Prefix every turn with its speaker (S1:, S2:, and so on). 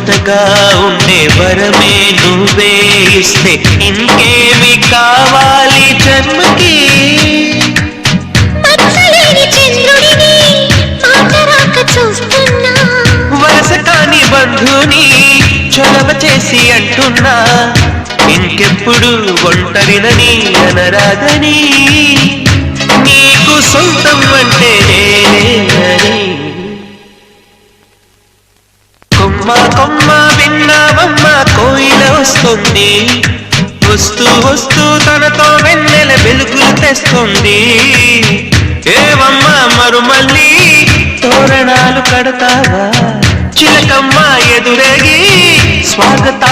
S1: తోడుగా ఉండే వరమే నువ్వే ఇస్తే ఇంకేమి కావాలి జన్మకి? వరస కాని బంధుని చొలవ చేసి అంటున్నా. ఇంకెప్పుడు ఒంటరినని అనరాదని కొమ్మ కొమ్మ విన్నావమ్మ కోయిల వస్తుంది. వస్తూ వస్తూ తనతో వెన్నెల వెలుగులు తెస్తుంది. ఏవమ్మ మరుమల్లి తోరణాలు కడతావా? చిలకమ్మ ఎదురేగి స్వాగతాలు